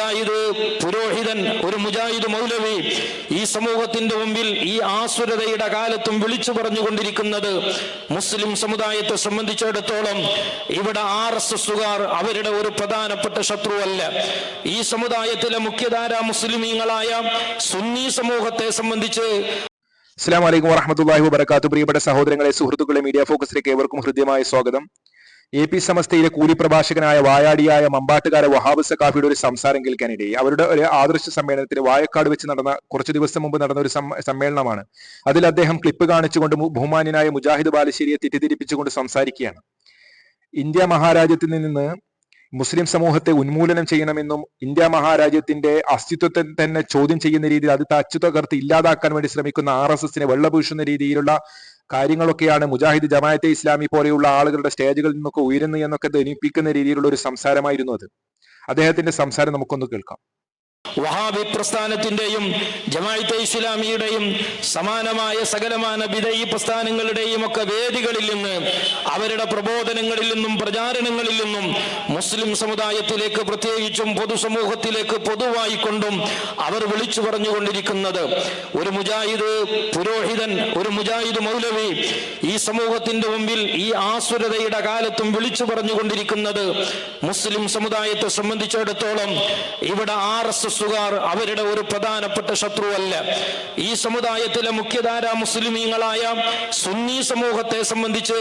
മുജാഹിദ് പുരോഹിതൻ ഒരു മുജാഹിദ് മൗലവി ഈ സമൂഹത്തിന്റെ മുമ്പിൽ ഈ ആസുരതയുടെ കാലത്തും വിളിച്ചു പറഞ്ഞുകൊണ്ടിരിക്കുന്നത് മുസ്ലിം സമുദായത്തെ സംബന്ധിച്ചിടത്തോളം ഇവിടെ ആർ എസ് എസുകാർ അവരുടെ ഒരു പ്രധാനപ്പെട്ട ശത്രുവല്ല. ഈ സമുദായത്തിലെ മുഖ്യധാര മുസ്ലിമീങ്ങളായ സുന്നി സമൂഹത്തെ സംബന്ധിച്ച് അസ്സാം വലൈക്കും വറഹമത്തല്ലാഹി വബർക്കാത്തു പ്രിയപ്പെട്ട സഹോദരങ്ങളെ സുഹൃത്തുക്കളെ മീഡിയ ഫോക്കസിലേക്ക് ഏവർക്കും ഹൃദ്യമായ സ്വാഗതം. എ പി സമസ്തയിലെ കൂലിപ്രഭാഷകനായ വായാടിയായ മമ്പാട്ടുകാര വഹാബ് സക്കാഫിയുടെ ഒരു സംസാരം കേൾക്കാനിടയായി അവരുടെ ഒരു ആദർശ സമ്മേളനത്തിൽ വായക്കാട് വെച്ച് നടന്ന കുറച്ചു ദിവസം മുമ്പ് നടന്ന ഒരു സമ്മേളനമാണ്. അതിൽ അദ്ദേഹം ക്ലിപ്പ് കാണിച്ചുകൊണ്ട് ബഹുമാന്യനായ മുജാഹിദ് ബാലുശ്ശേരിയെ തെറ്റിദ്ധരിപ്പിച്ചുകൊണ്ട് സംസാരിക്കുകയാണ്. ഇന്ത്യ മഹാരാജ്യത്തിൽ നിന്ന് മുസ്ലിം സമൂഹത്തെ ഉന്മൂലനം ചെയ്യണമെന്നും ഇന്ത്യ മഹാരാജ്യത്തിന്റെ അസ്തിത്വത്തെ തന്നെ ചോദ്യം ചെയ്യുന്ന രീതിയിൽ അത് തച്ചു തകർത്ത് ഇല്ലാതാക്കാൻ വേണ്ടി ശ്രമിക്കുന്ന ആർ എസ് എസിനെ വെള്ളപൂഷുന്ന രീതിയിലുള്ള കാര്യങ്ങളൊക്കെയാണ് മുജാഹിദ് ജമാഅത്തെ ഇസ്ലാമി പോലെയുള്ള ആളുകളുടെ സ്റ്റേജുകളിൽ നിന്നൊക്കെ ഉയരുന്നു എന്നൊക്കെ ധനിപ്പിക്കുന്ന രീതിയിലുള്ള ഒരു സംസാരമായിരുന്നു അത്. അദ്ദേഹത്തിന്റെ സംസാരം നമുക്കൊന്ന് കേൾക്കാം. വഹാബി പ്രസ്ഥാനത്തിന്റെയും ജമാഅത്തെ ഇസ്ലാമിയുടെയും സമാനമായ സകലമാന വിധയി പ്രസ്ഥാനങ്ങളുടെയും ഒക്കെ വേദികളിൽ നിന്ന് അവരുടെ പ്രബോധനങ്ങളിൽ നിന്നും പ്രചാരണങ്ങളിൽ നിന്നും മുസ്ലിം സമുദായത്തിലേക്ക് പ്രത്യേകിച്ചും പൊതുസമൂഹത്തിലേക്ക് പൊതുവായി കൊണ്ടും അവർ വിളിച്ചു പറഞ്ഞുകൊണ്ടിരിക്കുന്നത് ഒരു മുജാഹിദ് പുരോഹിതൻ ഒരു മുജാഹിദ് മൗലവി ഈ സമൂഹത്തിന്റെ മുമ്പിൽ ഈ ആസുരതയുടെ കാലത്തും വിളിച്ചു പറഞ്ഞുകൊണ്ടിരിക്കുന്നത് മുസ്ലിം സമുദായത്തെ സംബന്ധിച്ചിടത്തോളം ഇവിടെ ആർ എസ് എസുകാർ അവരുടെ ഒരു പ്രധാനപ്പെട്ട ശത്രുവല്ല. ഈ സമുദായത്തിലെ മുഖ്യധാര മുസ്ലിമീങ്ങളായ സുന്നി സമൂഹത്തെ സംബന്ധിച്ച്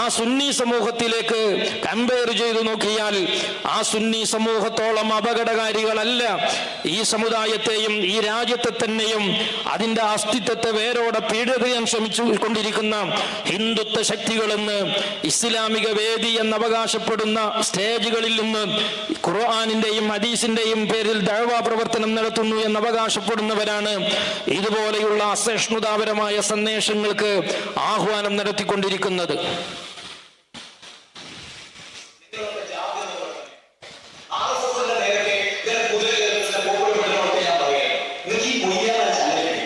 ആ സുന്നി സമൂഹത്തിലേക്ക് കമ്പയർ ചെയ്തു നോക്കിയാൽ ആ സുന്നി സമൂഹത്തോളം അപകടകാരികളല്ല. ഈ സമുദായത്തെയും ഈ രാജ്യത്തെ തന്നെയും അതിന്റെ അസ്തിത്വത്തെ വേരോടെ പീഡിതയാൻ ശ്രമിച്ചു കൊണ്ടിരിക്കുന്ന ഹിന്ദുത്വ ശക്തികളെന്ന് ഇസ്ലാമിക വേദി എന്ന് അവകാശപ്പെടുന്ന സ്റ്റേജുകളിൽ നിന്ന് ഖുർആാനിന്റെയും ഹദീസിന്റെയും പേരിൽ ദഴവാ പ്രവർത്തനം നടത്തുന്നു എന്ന് അവകാശപ്പെടുന്നവരാണ് ഇതുപോലെയുള്ള അസഹിഷ്ണുതാപരമായ സന്ദേശങ്ങൾക്ക് ആഹ്വാനം നടത്തിക്കൊണ്ടിരിക്കുന്നത് ആർഎസ്എസിന്റെ നേരത്തെ ഇതര കുതിരകളുടെ പോപ്പുലർ ഞാൻ പറയാം നിങ്ങൾക്ക് ഈ മൊയ്യാനെ ചാനലിൽ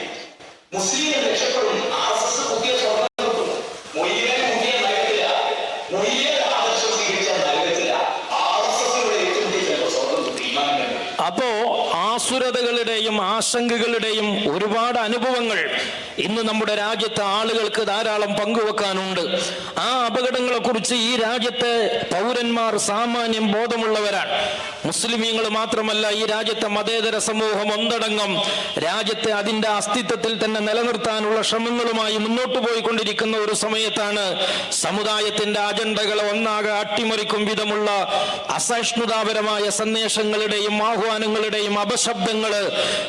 മുസ്ലിങ്ങൾ രക്ഷപ്പെടും ആർ എസ് എസ് പുതിയ സ്വർണം കിട്ടും മൊയ്യാനെ പുതിയ നരകത്തില്ല മൊയ്യാൻ ആദർശം സ്വീകരിച്ച നരകത്തില്ല ആർ എസ് എസിന്റെ ഏറ്റവും വലിയ ചിലപ്പോൾ സ്വർണം കിട്ടും ഇമാനം തന്നെ അപ്പോ ആസുരതകളുടെയും ആശങ്കകളുടെയും ഒരുപാട് അനുഭവങ്ങൾ ഇന്ന് നമ്മുടെ രാജ്യത്തെ ആളുകൾക്ക് ധാരാളം പങ്കുവെക്കാനുണ്ട്. ആ അപകടങ്ങളെക്കുറിച്ച് ഈ രാജ്യത്തെ പൗരന്മാർ സാമാന്യം ബോധമുള്ളവരാണ്. മുസ്ലിമീങ്ങൾ മാത്രമല്ല ഈ രാജ്യത്തെ മതേതര സമൂഹം ഒന്നടങ്കം രാജ്യത്തെ അതിന്റെ അസ്തിത്വത്തിൽ തന്നെ നിലനിർത്താനുള്ള ശ്രമങ്ങളുമായി മുന്നോട്ട് പോയിക്കൊണ്ടിരിക്കുന്ന ഒരു സമയത്താണ് സമുദായത്തിന്റെ അജണ്ടകളെ ഒന്നാകെ അട്ടിമറിക്കും വിധമുള്ള അസഹിഷ്ണുതാപരമായ സന്ദേശങ്ങളുടെയും ആഹ്വാനങ്ങളുടെയും അപശബ്ദങ്ങൾ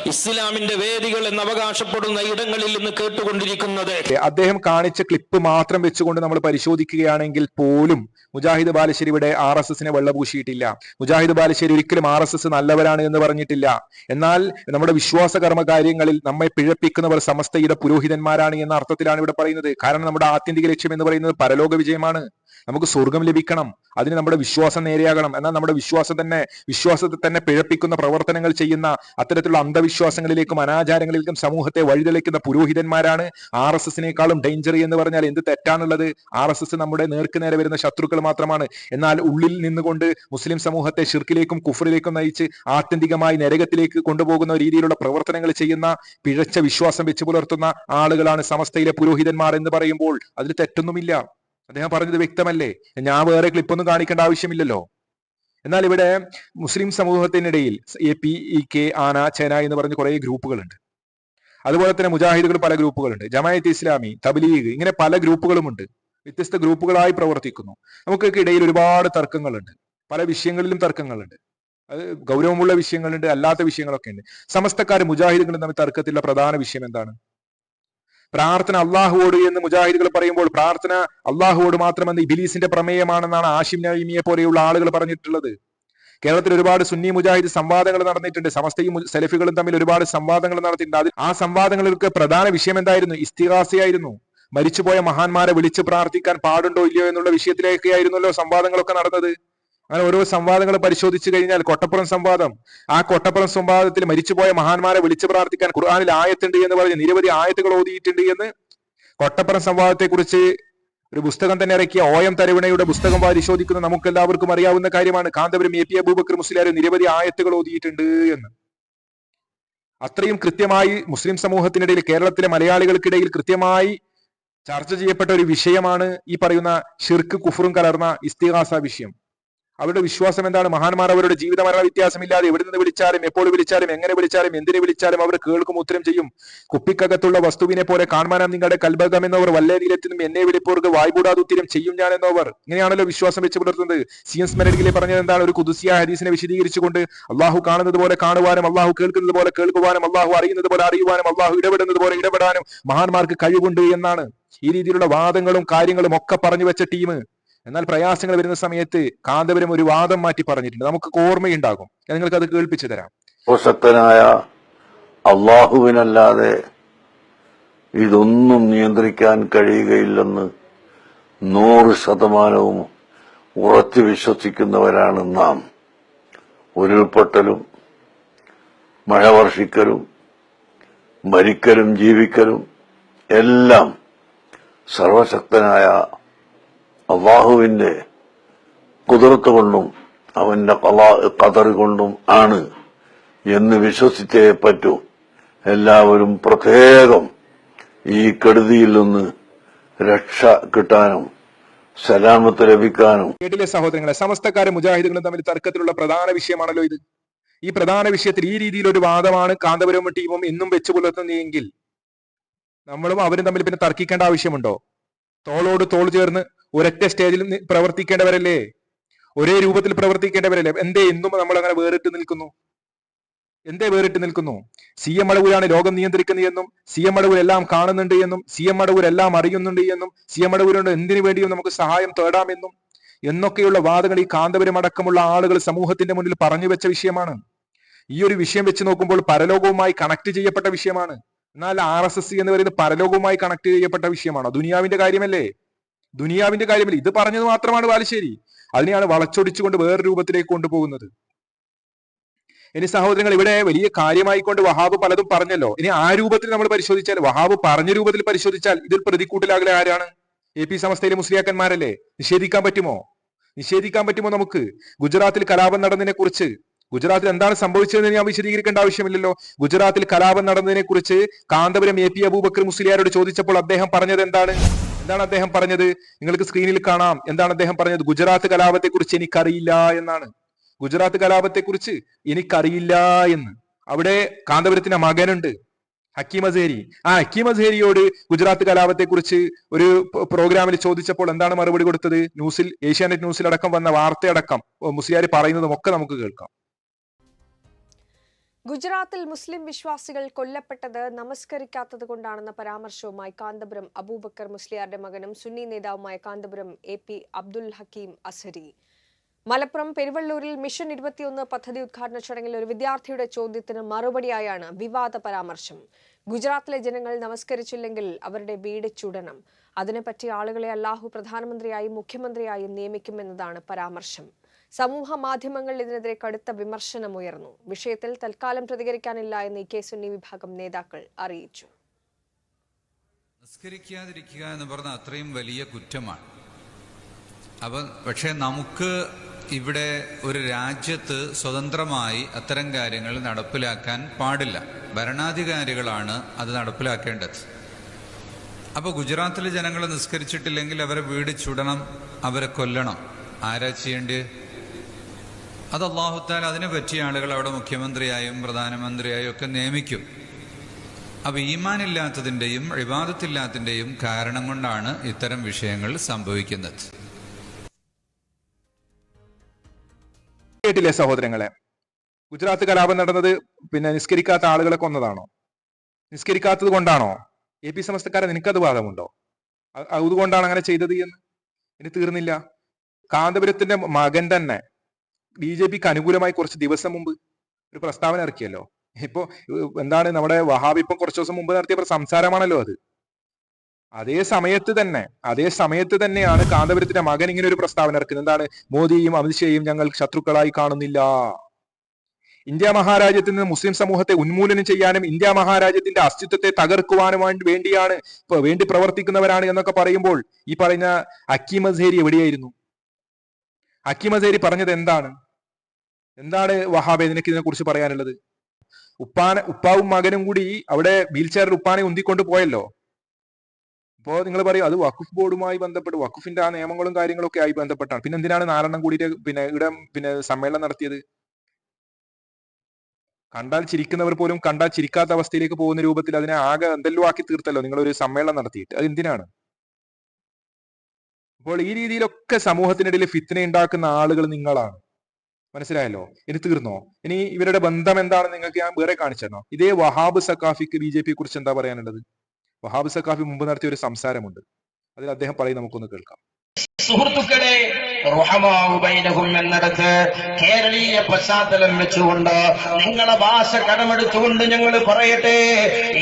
ഇസ്ലാമിന്റെ വേദികൾ എന്ന് അവകാശപ്പെടുന്ന ഇടങ്ങളിൽ നിന്ന് കേട്ടുകൊണ്ടിരിക്കുന്നത്. അദ്ദേഹം കാണിച്ച ക്ലിപ്പ് മാത്രം വെച്ചുകൊണ്ട് നമ്മൾ പരിശോധിക്കുകയാണെങ്കിൽ പോലും മുജാഹിദ് ബാലുശ്ശേരി ഇവിടെ ആർ എസ് എസിനെ വെള്ളപൂശിയിട്ടില്ല. മുജാഹിദ് ബാലുശ്ശേരി ഒരിക്കലും ആർ എസ് എസ് നല്ലവരാണ് എന്ന് പറഞ്ഞിട്ടില്ല. എന്നാൽ നമ്മുടെ വിശ്വാസ കർമ്മ കാര്യങ്ങളിൽ നമ്മെ പിഴപ്പിക്കുന്നവർ സമസ്തയുടെ പുരോഹിതന്മാരാണ് എന്ന അർത്ഥത്തിലാണ് ഇവിടെ പറയുന്നത്. കാരണം നമ്മുടെ ആത്യന്തിക ലക്ഷ്യം എന്ന് പറയുന്നത് പരലോക വിജയമാണ്. നമുക്ക് സ്വർഗം ലഭിക്കണം. അതിന് നമ്മുടെ വിശ്വാസം നേരെയാകണം. എന്നാൽ നമ്മുടെ വിശ്വാസം തന്നെ വിശ്വാസത്തെ തന്നെ പിഴപ്പിക്കുന്ന പ്രവർത്തനങ്ങൾ ചെയ്യുന്ന അത്തരത്തിലുള്ള അന്ധവിശ്വാസങ്ങളിലേക്കും അനാചാരങ്ങളിലേക്കും സമൂഹത്തെ വഴിതെളിക്കുന്ന പുരോഹിതന്മാരാണ് ആർ എസ് എസിനേക്കാളും ഡേഞ്ചർ എന്ന് പറഞ്ഞാൽ എന്ത് തെറ്റാണുള്ളത്? ആർ എസ് എസ് നമ്മുടെ നേർക്ക് നേരെ വരുന്ന ശത്രുക്കൾ മാത്രമാണ്. എന്നാൽ ഉള്ളിൽ നിന്നുകൊണ്ട് മുസ്ലിം സമൂഹത്തെ ഷിർക്കിലേക്കും കുഫറിലേക്കും നയിച്ച് ആത്യന്തികമായി നരകത്തിലേക്ക് കൊണ്ടുപോകുന്ന രീതിയിലുള്ള പ്രവർത്തനങ്ങൾ ചെയ്യുന്ന പിഴച്ച വിശ്വാസം വെച്ച് പുലർത്തുന്ന ആളുകളാണ് സമസ്തയിലെ പുരോഹിതന്മാർ എന്ന് പറയുമ്പോൾ അതിൽ തെറ്റൊന്നുമില്ല. അദ്ദേഹം പറഞ്ഞത് വ്യക്തമല്ലേ? ഞാൻ വേറെ ക്ലിപ്പൊന്നും കാണിക്കേണ്ട ആവശ്യമില്ലല്ലോ. എന്നാൽ ഇവിടെ മുസ്ലിം സമൂഹത്തിനിടയിൽ എ പി ഇ കെ ആന ചേന എന്ന് പറഞ്ഞ് കുറേ ഗ്രൂപ്പുകളുണ്ട്. അതുപോലെ തന്നെ മുജാഹിദുകൾ പല ഗ്രൂപ്പുകളുണ്ട്. ജമായത്ത് ഇസ്ലാമി തബ്ലീഗ് ഇങ്ങനെ പല ഗ്രൂപ്പുകളുമുണ്ട്. വ്യത്യസ്ത ഗ്രൂപ്പുകളായി പ്രവർത്തിക്കുന്നു. നമുക്കൊക്കെ ഇടയിൽ ഒരുപാട് തർക്കങ്ങളുണ്ട്. പല വിഷയങ്ങളിലും തർക്കങ്ങളുണ്ട്. അത് ഗൗരവമുള്ള വിഷയങ്ങളുണ്ട് അല്ലാത്ത വിഷയങ്ങളൊക്കെ ഉണ്ട് സമസ്തക്കാർ മുജാഹിദുകളും തമ്മിൽ തർക്കത്തിലുള്ള പ്രധാന വിഷയം എന്താണ്? പ്രാർത്ഥന അള്ളാഹുവോട് എന്ന് മുജാഹിദുകൾ പറയുമ്പോൾ പ്രാർത്ഥന അള്ളാഹുവോട് മാത്രമെന്ന് ഇബിലീസിന്റെ പ്രമേയമാണെന്നാണ് ആഷിം നൈമിയെ പോലെയുള്ള ആളുകൾ പറഞ്ഞിട്ടുള്ളത്. കേരളത്തിൽ ഒരുപാട് സുന്നി മുജാഹിദ് സംവാദങ്ങൾ നടന്നിട്ടുണ്ട്. സമസ്തയും സെലഫികളും തമ്മിൽ ഒരുപാട് സംവാദങ്ങൾ നടത്തിയിട്ടുണ്ട് അതിൽ ആ സംവാദങ്ങൾക്ക് പ്രധാന വിഷയം എന്തായിരുന്നു? ഇസ്തിഹാസയായിരുന്നു. മരിച്ചുപോയ മഹാന്മാരെ വിളിച്ച് പ്രാർത്ഥിക്കാൻ പാടുണ്ടോ ഇല്ലയോ എന്നുള്ള വിഷയത്തിലേക്കായിരുന്നല്ലോ സംവാദങ്ങളൊക്കെ നടന്നത്. അങ്ങനെ ഓരോ സംവാദങ്ങൾ പരിശോധിച്ചു കഴിഞ്ഞാൽ കൊട്ടപ്പുറം സംവാദം. ആ കൊട്ടപ്പുറം സംവാദത്തിൽ മരിച്ചുപോയ മഹാന്മാരെ വിളിച്ചു പ്രാർത്ഥിക്കാൻ ഖുർആാനിൽ ആയത്തുണ്ട് എന്ന് പറഞ്ഞ് നിരവധി ആയത്തുകൾ ഓതിയിട്ടുണ്ട് എന്ന് കൊട്ടപ്പുറം സംവാദത്തെ കുറിച്ച് ഒരു പുസ്തകം തന്നെ ഇറക്കിയ ഒ എം തരവിണയുടെ പുസ്തകം പരിശോധിക്കുന്ന നമുക്ക് എല്ലാവർക്കും അറിയാവുന്ന കാര്യമാണ്. കാന്തപുരം എ പി അബൂബക്കർ മുസ്ലിയാർ നിരവധി ആയത്തുകൾ ഓതിയിട്ടുണ്ട് എന്ന്. അത്രയും കൃത്യമായി മുസ്ലിം സമൂഹത്തിനിടയിൽ കേരളത്തിലെ മലയാളികൾക്കിടയിൽ കൃത്യമായി ചർച്ച ചെയ്യപ്പെട്ട ഒരു വിഷയമാണ് ഈ പറയുന്ന ഷിർക്ക് കുഫറും കലർന്ന ഇസ്തിഹാസ വിഷയം. അവരുടെ വിശ്വാസം എന്താണ്? മഹാന്മാർ അവരുടെ ജീവിത മരണ വ്യത്യാസമില്ലാതെ എവിടെ നിന്ന് വിളിച്ചാലും എപ്പോൾ വിളിച്ചാലും എങ്ങനെ വിളിച്ചാലും എന്തിനെ വിളിച്ചാലും അവർ കേൾക്കും ഉത്തരം ചെയ്യും. കുപ്പിക്കകത്തുള്ള വസ്തുവിനെ പോലെ കാണാനാം നിങ്ങളുടെ കൽബകം എന്നവർ വല്ലേ നീലത്തിനും എന്നെ വിളിപ്പോർക്ക് വായ്പൂടാതെ ഉത്തരം ചെയ്യും ഞാൻ എന്നവർ. ഇങ്ങനെയാണല്ലോ വിശ്വാസം വെച്ച് പുലർത്തുന്നത്. സി എസ് മെലഡിലെ പറഞ്ഞത് എന്താണ്? ഒരു കുതിസിയ ഹദീസിനെ വിശദീകരിച്ചുകൊണ്ട് അള്ളാഹു കാണുന്നത് പോലെ കാണുവാനും അള്ളാഹു കേൾക്കുന്നത് പോലെ കേൾക്കുവാനും അള്ളാഹു അറിയുന്നത് പോലെ അറിയുവാനും അള്ളാഹു ഇടപെടുന്നത് പോലെ ഇടപെടാനും മഹാന്മാർക്ക് കഴിവുണ്ട് എന്നാണ്. ഈ രീതിയിലുള്ള വാദങ്ങളും കാര്യങ്ങളും ഒക്കെ പറഞ്ഞു വെച്ച ടീം എന്നാൽ പ്രയാസങ്ങൾ വരുന്ന സമയത്ത് കാന്തപുരം ഒരു വാദം മാറ്റി പറഞ്ഞിട്ടുണ്ട്. നമുക്ക് ഓർമ്മയുണ്ടാകും. ഞാൻ നിങ്ങൾക്ക് അത് കേൾപ്പിച്ചു തരാം. പ്രശക്തനായ അള്ളാഹുവിനല്ലാതെ ഇതൊന്നും നിയന്ത്രിക്കാൻ കഴിയുകയില്ലെന്ന് നൂറ് ശതമാനവും ഉറച്ചു വിശ്വസിക്കുന്നവരാണ് നാം. ഉരുൾപൊട്ടലും മഴ വർഷിക്കലും മരിക്കലും ജീവിക്കലും എല്ലാം സർവശക്തനായ അള്ളാഹുവിന്റെ കുതിർത്ത് കൊണ്ടും അവന്റെ കതർ കൊണ്ടും ആണ് എന്ന് വിശ്വസിച്ചേ പറ്റൂ. എല്ലാവരും പ്രത്യേകം ഈ കെടുതിയിൽ നിന്ന് രക്ഷ കിട്ടാനും സലാമത്ത് ലഭിക്കാനും. കേട്ടിലെ സഹോദരങ്ങളെ സമസ്തക്കാരും മുജാഹിദുകളും തമ്മിൽ തർക്കത്തിലുള്ള പ്രധാന വിഷയമാണല്ലോ ഇത്. ഈ പ്രധാന വിഷയത്തിൽ ഈ രീതിയിൽ ഒരു വാദമാണ് കാന്തപുരം ടീമും എന്നും വെച്ചു പുലർത്തുന്നതെങ്കിൽ നമ്മളും അവരും തമ്മിൽ പിന്നെ തർക്കിക്കേണ്ട ആവശ്യമുണ്ടോ? തോളോട് തോൾ ചേർന്ന് ഒരൊറ്റ സ്റ്റേജിൽ പ്രവർത്തിക്കേണ്ടവരല്ലേ? ഒരേ രൂപത്തിൽ പ്രവർത്തിക്കേണ്ടവരല്ലേ? എന്തേ ഇന്നും നമ്മൾ അങ്ങനെ വേറിട്ട് നിൽക്കുന്നു? എന്തേ വേറിട്ട് നിൽക്കുന്നു? സി എം അടവൂരാണ് ലോകം നിയന്ത്രിക്കുന്നത് എന്നും സി എം അടവൂർ എല്ലാം കാണുന്നുണ്ട് എന്നും സി എം അടവൂർ എല്ലാം അറിയുന്നുണ്ട് എന്നും സി എം അടവൂരോട് എന്തിനു വേണ്ടിയും നമുക്ക് സഹായം തേടാമെന്നും എന്നൊക്കെയുള്ള വാദങ്ങൾ ഈ കാന്തപുരം അടക്കമുള്ള ആളുകൾ സമൂഹത്തിന്റെ മുന്നിൽ പറഞ്ഞു വെച്ച വിഷയമാണ്. ഈ ഒരു വിഷയം വെച്ച് നോക്കുമ്പോൾ പരലോകവുമായി കണക്ട് ചെയ്യപ്പെട്ട വിഷയമാണ്. എന്നാൽ ആർ എസ് എസ് എന്ന് പറയുന്നത് പരലോകവുമായി കണക്ട് ചെയ്യപ്പെട്ട വിഷയമാണോ? ദുനിയാവിന്റെ കാര്യമല്ലേ? ദുനിയാവിന്റെ കാര്യമില്ല. ഇത് പറഞ്ഞത് മാത്രമാണ് ബാലുശ്ശേരി. അതിനെയാണ് വളച്ചൊടിച്ചുകൊണ്ട് വേറെ രൂപത്തിലേക്ക് കൊണ്ടുപോകുന്നത്. ഇനി സഹോദരങ്ങൾ ഇവിടെ വലിയ കാര്യമായിക്കൊണ്ട് വഹാബ് പലതും പറഞ്ഞല്ലോ. ഇനി ആ രൂപത്തിൽ നമ്മൾ പരിശോധിച്ചാൽ വഹാബ് പറഞ്ഞ രൂപത്തിൽ പരിശോധിച്ചാൽ ഇതിൽ പ്രതിക്കൂട്ടിലാകലെ ആരാണ്? എ പി സമസ്തയിലെ മുസ്ലിയാക്കന്മാരല്ലേ? നിഷേധിക്കാൻ പറ്റുമോ? നിഷേധിക്കാൻ പറ്റുമോ നമുക്ക്? ഗുജറാത്തിൽ കലാപം നടന്നതിനെ കുറിച്ച് ഗുജറാത്തിൽ എന്താണ് സംഭവിച്ചതെന്ന് ഞാൻ വിശദീകരിക്കേണ്ട ആവശ്യമില്ലല്ലോ. ഗുജറാത്തിൽ കലാപം നടന്നതിനെ കുറിച്ച് കാന്തപുരം എ പി അബൂബക്കർ മുസ്ലിയാരോട് ചോദിച്ചപ്പോൾ അദ്ദേഹം പറഞ്ഞത് എന്താണ്? എന്താണ് അദ്ദേഹം പറഞ്ഞത്? നിങ്ങൾക്ക് സ്ക്രീനിൽ കാണാം. എന്താണ് അദ്ദേഹം പറഞ്ഞത്? ഗുജറാത്ത് കലാപത്തെ കുറിച്ച് എനിക്കറിയില്ല എന്നാണ്. ഗുജറാത്ത് കലാപത്തെ കുറിച്ച് എനിക്കറിയില്ല എന്ന്. അവിടെ കാന്തപുരത്തിന്റെ മകനുണ്ട് ഹക്കീം അസേരി ആ ഹക്കീം അസേരിയോട് ഗുജറാത്ത് കലാപത്തെ കുറിച്ച് ഒരു പ്രോഗ്രാമിൽ ചോദിച്ചപ്പോൾ എന്താണ് മറുപടി കൊടുത്തത്? ന്യൂസിൽ ഏഷ്യാനെറ്റ് ന്യൂസിൽ അടക്കം വന്ന വാർത്തയടക്കം മുസ്ലിയാർ പറയുന്നതും ഒക്കെ നമുക്ക് കേൾക്കാം. ഗുജറാത്തിൽ മുസ്ലിം വിശ്വാസികൾ കൊല്ലപ്പെട്ടത് നമസ്കരിക്കാത്തത് കൊണ്ടാണെന്ന പരാമർശവുമായി കാന്തപുരം അബൂബക്കർ മുസ്ലിയാരുടെ മകനും സുന്നി നേതാവുമായ കാന്തപുരം എ പി അബ്ദുൽ ഹക്കീം അസരി മലപ്പുറം പെരുവള്ളൂരിൽ മിഷൻ ഇരുപത്തിയൊന്ന് പദ്ധതി ഉദ്ഘാടന ചടങ്ങിൽ ഒരു വിദ്യാർത്ഥിയുടെ ചോദ്യത്തിന് മറുപടിയായാണ് വിവാദ പരാമർശം. ഗുജറാത്തിലെ ജനങ്ങൾ നമസ്കരിച്ചില്ലെങ്കിൽ അവരുടെ വീട് ചുടണം. അതിനെപ്പറ്റി ആളുകളെ അല്ലാഹു പ്രധാനമന്ത്രിയായും മുഖ്യമന്ത്രിയായും നിയമിക്കുമെന്നതാണ് പരാമർശം. സമൂഹ മാധ്യമങ്ങളിൽ ഇതിനെതിരെ കടുത്ത വിമർശനമുയർന്നു. വിഷയത്തിൽ തൽക്കാലം പ്രതികരിക്കാനില്ല എന്ന് കെ സുന്നി വിഭാഗം നേതാക്കൾ അറിയിച്ചു. നിസ്കരിക്കാതിരിക്കുക എന്ന് പറഞ്ഞാൽ അത്രയും വലിയ കുറ്റമാണ്. അപ്പൊ പക്ഷേ നമുക്ക് ഇവിടെ ഒരു രാജ്യത്ത് സ്വതന്ത്രമായി അത്തരം കാര്യങ്ങൾ നടപ്പിലാക്കാൻ പാടില്ല. ഭരണാധികാരികളാണ് അത് നടപ്പിലാക്കേണ്ടത്. അപ്പോൾ ഗുജറാത്തിലെ ജനങ്ങൾ നിസ്കരിച്ചിട്ടില്ലെങ്കിൽ അവരെ വീട് ചുടണം അവരെ കൊല്ലണം. ആരാ ചെയ്യേണ്ടത്? അത് അള്ളാഹുത്താൽ അതിനെ പറ്റിയ ആളുകൾ അവിടെ മുഖ്യമന്ത്രിയായും പ്രധാനമന്ത്രിയായും ഒക്കെ നിയമിക്കും. അപ്പൊ ഈമാനില്ലാത്തതിന്റെയും ഇബാദത്തില്ലാത്തതിന്റെയും കാരണം കൊണ്ടാണ് ഇത്തരം വിഷയങ്ങൾ സംഭവിക്കുന്നത്. കേട്ടില്ലേ സഹോദരങ്ങളെ? ഗുജറാത്ത് കലാപം നടന്നത് പിന്നെ നിസ്കരിക്കാത്ത ആളുകളെ കൊന്നതാണോ? നിസ്കരിക്കാത്തത് കൊണ്ടാണോ? എ പി സമസ്തക്കാരെ നിനക്കത് വാദമുണ്ടോ? അതുകൊണ്ടാണ് അങ്ങനെ ചെയ്തത് എന്ന്? ഇനി തീർന്നില്ല. കാന്തപുരത്തിന്റെ മകൻ തന്നെ ബി ജെ പിക്ക് അനുകൂലമായി കുറച്ച് ദിവസം മുമ്പ് ഒരു പ്രസ്താവന ഇറക്കിയല്ലോ. ഇപ്പോ എന്താണ് നമ്മുടെ വഹാബ് ഇപ്പം കുറച്ച് ദിവസം മുമ്പ് നടത്തിയ സംസാരമാണല്ലോ അത്. അതേ സമയത്ത് തന്നെ അതേ സമയത്ത് തന്നെയാണ് കാന്തപുരത്തിന്റെ മകൻ ഇങ്ങനെ ഒരു പ്രസ്താവന ഇറക്കുന്നത്. എന്താണ്? മോദിയും അമിത്ഷയും ഞങ്ങൾ ശത്രുക്കളായി കാണുന്നില്ല. ഇന്ത്യ മഹാരാജ്യത്തിൽ നിന്ന് മുസ്ലിം സമൂഹത്തെ ഉന്മൂലനം ചെയ്യാനും ഇന്ത്യ മഹാരാജ്യത്തിന്റെ അസ്തിത്വത്തെ തകർക്കുവാനും വേണ്ടി- വേണ്ടിയാണ് വേണ്ടി പ്രവർത്തിക്കുന്നവരാണ് എന്നൊക്കെ പറയുമ്പോൾ ഈ പറഞ്ഞ അക്കീം അസേരി എവിടെയായിരുന്നു? അക്കീം അസേരി പറഞ്ഞത് എന്താണ്? എന്താണ് വഹാബെ നിനക്ക് ഇതിനെ കുറിച്ച് പറയാനുള്ളത്? ഉപ്പാനെ ഉപ്പാവും മകനും കൂടി അവിടെ വീൽ ചെയറിൽ ഉപ്പാനെ ഉന്തിക്കൊണ്ട് പോയല്ലോ. അപ്പോ നിങ്ങൾ പറയും അത് വഖുഫ് ബോർഡുമായി ബന്ധപ്പെട്ട് വഖുഫിന്റെ ആ നിയമങ്ങളും കാര്യങ്ങളും ഒക്കെ ആയി ബന്ധപ്പെട്ടാണ്. പിന്നെ എന്തിനാണ് നാലെണ്ണം കൂടിയിട്ട് പിന്നെ ഇവിടെ പിന്നെ സമ്മേളനം നടത്തിയത്? കണ്ടാൽ ചിരിക്കുന്നവർ പോലും കണ്ടാൽ ചിരിക്കാത്ത അവസ്ഥയിലേക്ക് പോകുന്ന രൂപത്തിൽ അതിനെ ആകെ എന്തെല്ലോ ആക്കി തീർത്തല്ലോ നിങ്ങൾ ഒരു സമ്മേളനം നടത്തിയിട്ട്. അത് എന്തിനാണ്? അപ്പോൾ ഈ രീതിയിലൊക്കെ സമൂഹത്തിനിടയിൽ ഫിത്തിനെ ഉണ്ടാക്കുന്ന ആളുകൾ നിങ്ങളാണ്. മനസ്സിലായല്ലോ? ഇനി തീർന്നോ? ഇനി ഇവരുടെ ബന്ധം എന്താണെന്ന് നിങ്ങൾക്ക് ഞാൻ വേറെ കാണിച്ചു തരണോ ഇതേ വഹാബ് സക്കാഫിക്ക് ബി ജെ കുറിച്ച് എന്താ പറയാനുള്ളത്? വഹാബ് സക്കാഫി മുമ്പ് നടത്തിയ ഒരു സംസാരമുണ്ട്. അതിൽ അദ്ദേഹം പറയും നമുക്കൊന്ന് കേൾക്കാം. സുഹൃത്തുക്കളെ റുഹമാഉ ബൈനഹും എന്നിടത്ത് കേരളീയ പശ്ചാത്തലം വെച്ചുകൊണ്ട് നിങ്ങളെ ഭാഷ കടമെടുത്തുകൊണ്ട് ഞങ്ങൾ പറയട്ടെ.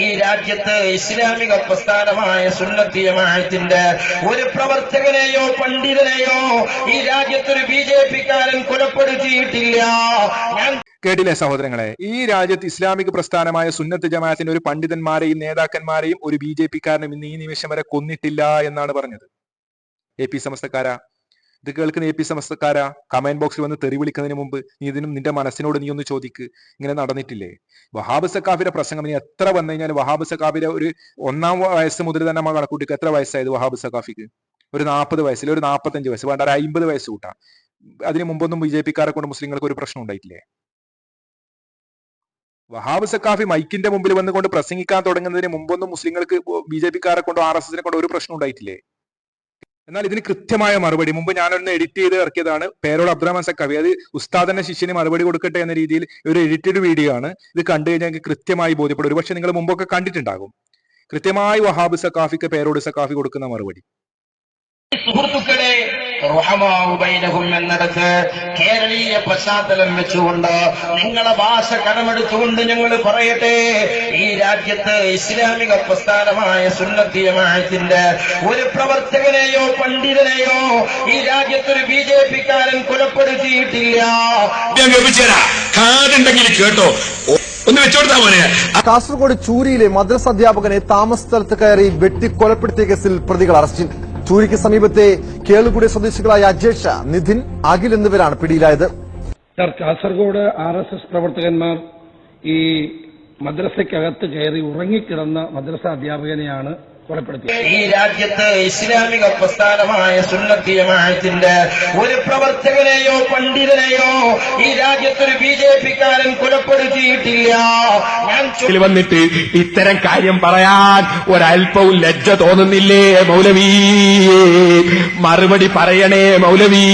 ഈ രാജ്യത്ത് ഇസ്ലാമിക പ്രസ്ഥാനമായ സുന്നത്തിയമായത്തിന്റെ ഒരു പ്രവർത്തകനെയോ പണ്ഡിതനെയോ ഈ രാജ്യത്തൊരു ബി ജെ പിക്കാരൻ കൊലപ്പെടുത്തിയിട്ടില്ല. ഞാൻ കേട്ടില്ലേ സഹോദരങ്ങളെ? ഈ രാജ്യത്ത് ഇസ്ലാമിക പ്രസ്ഥാനമായ സുന്നത്ത് ജമാഅത്തിന്റെ ഒരു പണ്ഡിതന്മാരെയും നേതാക്കന്മാരെയും ഒരു ബി ജെ പിക്കാരനും ഇന്ന് ഈ നിമിഷം വരെ കൊന്നിട്ടില്ല എന്നാണ് പറഞ്ഞത്. എ പി സമസ്തക്കാരാ. ഇത് കേൾക്കുന്ന എ പി സമസ്തക്കാരാ കമന്റ് ബോക്സിൽ വന്ന് തെറി വിളിക്കുന്നതിന് മുമ്പ് നീ ഇതിനും നിന്റെ മനസ്സിനോട് നീ ഒന്ന് ചോദിക്ക്. ഇങ്ങനെ നടന്നിട്ടില്ലേ? വഹാബ് സക്കാഫിന്റെ പ്രസംഗം ഇനി എത്ര വന്നു കഴിഞ്ഞാൽ വഹാബ് സക്കാഫിന്റെ ഒരു ഒന്നാം വയസ്സ് മുതൽ തന്നെ നമ്മൾ കണക്കൂട്ടിക്ക് എത്ര വയസ്സായത് വഹാബ് സക്കാഫിക്ക് ഒരു നാൽപ്പത് വയസ്സിൽ ഒരു നാൽപ്പത്തഞ്ച് വയസ്സ് വേണ്ട ഒരു അമ്പത് വയസ്സ് കൂട്ടാം. അതിന് മുമ്പൊന്നും ബി ജെ പിക്കാരെ കൊണ്ട് മുസ്ലിങ്ങൾക്ക് ഒരു പ്രശ്നം ഉണ്ടായിട്ടില്ലേ? വഹാബ് സക്കാഫി മൈക്കിന്റെ മുമ്പിൽ വന്നുകൊണ്ട് പ്രസംഗിക്കാൻ തുടങ്ങുന്നതിന് മുമ്പൊന്നും മുസ്ലിങ്ങൾക്ക് ബി ജെ പിക്കാരെ കൊണ്ടോ ആർ എസ് എസിനെ കൊണ്ടോ ഒരു പ്രശ്നം ഉണ്ടായിട്ടില്ലേ? എന്നാൽ ഇതിന് കൃത്യമായ മറുപടി. മുമ്പ് ഞാനൊന്ന് എഡിറ്റ് ചെയ്ത് ഇറക്കിയതാണ്. പേരോട് അബ്ദുറഹ്മാൻ കവി. അത് ഉസ്താദന്റെ ശിഷ്യന് മറുപടി കൊടുക്കട്ടെ എന്ന രീതിയിൽ ഒരു എഡിറ്റഡ് വീഡിയോ ആണ്. ഇത് കണ്ടു കഴിഞ്ഞാൽ കൃത്യമായി ബോധ്യപ്പെടും. ഒരുപക്ഷെ നിങ്ങൾ മുമ്പൊക്കെ കണ്ടിട്ടുണ്ടാകും. കൃത്യമായി വഹാബ് സക്കാഫിക്ക് പേരോട് സക്കാഫി കൊടുക്കുന്ന മറുപടി. സുഹൃത്തുക്കളെ റുഹമാഉ ബൈനഹും എന്നിടത്ത് കേരളീയ പശ്ചാത്തലം വെച്ചുകൊണ്ട് നിങ്ങളെ ഭാഷ കടമെടുത്തുകൊണ്ട് ഞങ്ങൾ പറയട്ടെ. ഈ രാജ്യത്ത് ഇസ്ലാമിക പ്രസ്ഥാനമായ സുന്നത്തിയമായത്തിന്റെ ഒരു പ്രവർത്തകനെയോ പണ്ഡിതനെയോ ഈ രാജ്യത്തൊരു ബി ജെ പിക്കാരൻ കൊലപ്പെടുത്തിയിട്ടില്ല. കേട്ടോ. ഒന്ന് വെച്ചോടുത്താ മോനെ. കാസർഗോഡ് ചൂരിയിലെ മദ്രസ അധ്യാപകനെ താമസ സ്ഥലത്ത് കയറി വെട്ടിക്കൊലപ്പെടുത്തിയ കേസിൽ പ്രതികൾ അറസ്റ്റിൽ. ചൂരിക്ക് സമീപത്തെ കേളുകുടി സ്വദേശികളായ അജേഷ നിധിൻ അഖിൽ എന്നിവരാണ് പിടിയിലായത്. Sir Kasaragod R S S പ്രവർത്തകന്മാർ ഈ മദ്രസയ്ക്കകത്ത് കയറി ഉറങ്ങിക്കിടന്ന മദ്രസ അധ്യാപകനെയാണ് ഈ രാജ്യത്ത് ഇസ്ലാമിക പ്രസ്ഥാനമായ സുന്നത്തി ജമാഅത്തിന്റെ ഒരു പ്രവർത്തകനെയോ പണ്ഡിതനെയോ ഈ രാജ്യത്തൊരു ബി ജെ പിക്കാരൻ കൊലപ്പെടുത്തിയിട്ടില്ല. ഞാൻ വന്നിട്ട് ഇത്തരം കാര്യം പറയാൻ ഒരൽപ്പവും ലജ്ജ തോന്നുന്നില്ലേ മൗലവി? മറുപടി പറയണേ മൗലവി?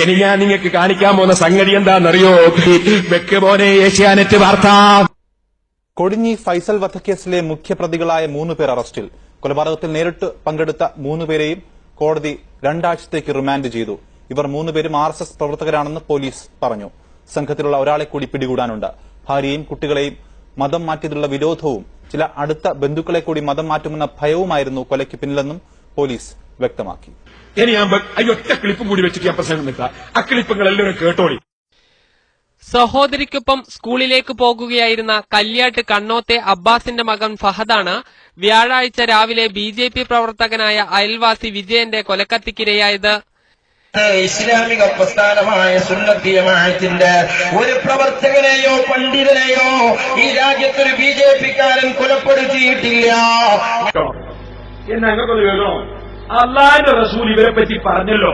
ഇനി ഞാൻ നിങ്ങൾക്ക് കാണിക്കാൻ പോകുന്ന സംഗതി എന്താണെന്നറിയോ? വെക്ക് മോനെ ഏഷ്യാനെറ്റ് വാർത്ത. കൊടിഞ്ഞി ഫൈസൽ വധക്കേസിലെ മുഖ്യപ്രതികളായ മൂന്ന് പേർ അറസ്റ്റിൽ. കൊലപാതകത്തിൽ നേരിട്ട് പങ്കെടുത്ത മൂന്ന് പേരെയും കോടതി രണ്ടാഴ്ചത്തേക്ക് റിമാൻഡ് ചെയ്തു. ഇവർ മൂന്നുപേരും ആർ എസ് എസ് പ്രവർത്തകരാണെന്ന് പോലീസ് പറഞ്ഞു. സംഘത്തിലുള്ള ഒരാളെ കൂടി പിടികൂടാനുണ്ട്. ഭാര്യയും കുട്ടികളെയും മതം മാറ്റിയതിലുള്ള വിരോധവും ചില അടുത്ത ബന്ധുക്കളെ കൂടി മതം മാറ്റുമെന്ന ഭയവുമായിരുന്നു കൊലയ്ക്ക് പിന്നിലെന്നും പോലീസ് വ്യക്തമാക്കി. ഇനി ഞാൻ ഒറ്റ ക്ലിപ്പും കൂടി വെച്ചിട്ട് ഞാൻ പ്രസംഗം നിൽക്കാം ആ ക്ലിപ്പുകൾ എല്ലാവരും കേട്ടോളി. സഹോദരിക്കൊപ്പം സ്കൂളിലേക്ക് പോകുകയായിരുന്ന കല്യാട്ട് കണ്ണോത്തെ അബ്ബാസിന്റെ മകൻ ഫഹദാണ് വ്യാഴാഴ്ച രാവിലെ ബി ജെ പി പ്രവർത്തകനായ അയൽവാസി വിജയന്റെ കൊലക്കത്തിക്കിരയായത്. ഇസ്ലാമിക പ്രസ്ഥാനമായ സുന്നത്തി ജമാഅത്തിന്റെ ഒരു പ്രവർത്തകനെയോ പണ്ഡിതനെയോ ഈ രാജ്യത്തൊരു ബി ജെ പിക്കാരൻ കൊലപ്പെടുത്തിയിട്ടില്ല. എന്ന് അള്ളാഹിന്റെ റസൂൽ ഇവരെ പറ്റി പറഞ്ഞല്ലോ.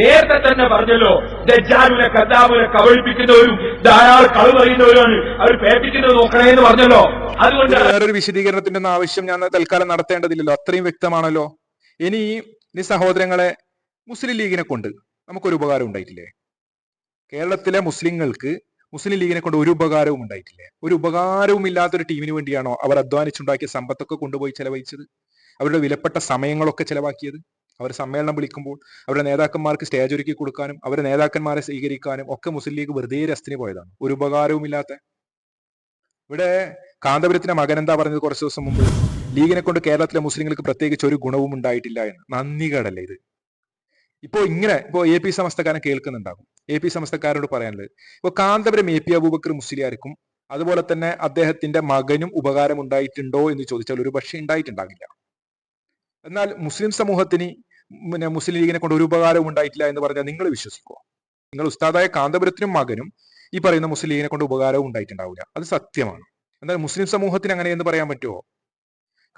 നേരത്തെ തന്നെ പറഞ്ഞല്ലോ ദജ്ജാലുനെ കദ്ദാബുനെ കബളിപ്പിക്കുന്നവരും ധാരാളം കളവ് പറയുന്നവരാണ് അവർ പേപ്പിക്കുന്നത് നോക്കണേ എന്ന് പറഞ്ഞല്ലോ. അതുകൊണ്ട് വേറൊരു വിശദീകരണത്തിന്റെ ആവശ്യം ഞാൻ തൽക്കാലം നടത്തേണ്ടതില്ലല്ലോ. അത്രയും വ്യക്തമാണല്ലോ. ഇനി ഈ സഹോദരങ്ങളെ മുസ്ലിം ലീഗിനെ കൊണ്ട് നമുക്കൊരു ഉപകാരം ഉണ്ടായിട്ടില്ലേ? കേരളത്തിലെ മുസ്ലിങ്ങൾക്ക് മുസ്ലിം ലീഗിനെ കൊണ്ട് ഒരു ഉപകാരവും ഉണ്ടായിട്ടില്ലേ? ഒരു ഉപകാരവും ഇല്ലാത്തൊരു ടീമിന് വേണ്ടിയാണോ അവർ അധ്വാനിച്ചുണ്ടാക്കിയ സമ്പത്തൊക്കെ കൊണ്ടുപോയി ചെലവഴിച്ചത്? അവരുടെ വിലപ്പെട്ട സമയങ്ങളൊക്കെ ചെലവാക്കിയത്? അവർ സമ്മേളനം വിളിക്കുമ്പോൾ അവരുടെ നേതാക്കന്മാർക്ക് സ്റ്റേജ് ഒരുക്കി കൊടുക്കാനും അവരുടെ നേതാക്കന്മാരെ സ്വീകരിക്കാനും ഒക്കെ മുസ്ലിം ലീഗ് വെറുതെ രസത്തിന് പോയതാണ്. ഒരു ഉപകാരവും ഇല്ലാത്ത. ഇവിടെ കാന്തപുരത്തിന്റെ മകൻ എന്താ പറഞ്ഞത് കുറച്ച് ദിവസം മുമ്പ്? ലീഗിനെ കൊണ്ട് കേരളത്തിലെ മുസ്ലിങ്ങൾക്ക് പ്രത്യേകിച്ച് ഒരു ഗുണവും ഉണ്ടായിട്ടില്ല എന്ന്. നന്ദികടല്ലേ ഇത്. ഇപ്പോ ഇങ്ങനെ ഇപ്പോ എ പി സമസ്തക്കാരൻ കേൾക്കുന്നുണ്ടാകും. എ പി സമസ്തക്കാരോട് പറയാനുള്ളത് ഇപ്പൊ കാന്തപുരം എ പി അബൂബക്കർ മുസ്ലിയാർക്കും അതുപോലെ തന്നെ അദ്ദേഹത്തിന്റെ മകനും ഉപകാരം ഉണ്ടായിട്ടുണ്ടോ എന്ന് ചോദിച്ചാൽ ഒരു പക്ഷേ ഉണ്ടായിട്ടുണ്ടാകില്ല. എന്നാൽ മുസ്ലിം സമൂഹത്തിന് പിന്നെ മുസ്ലിം ലീഗിനെ കൊണ്ട് ഒരു ഉപകാരവും ഉണ്ടായിട്ടില്ല എന്ന് പറഞ്ഞാൽ നിങ്ങൾ വിശ്വസിക്കുമോ നിങ്ങൾ ഉസ്താദായ കാന്തപുരത്തിനും മകനും ഈ പറയുന്ന മുസ്ലിം ലീഗിനെ കൊണ്ട് ഉപകാരവും ഉണ്ടായിട്ടുണ്ടാവില്ല. അത് സത്യമാണ്. എന്നാൽ മുസ്ലിം സമൂഹത്തിന് അങ്ങനെ എന്ന് പറയാൻ പറ്റുമോ?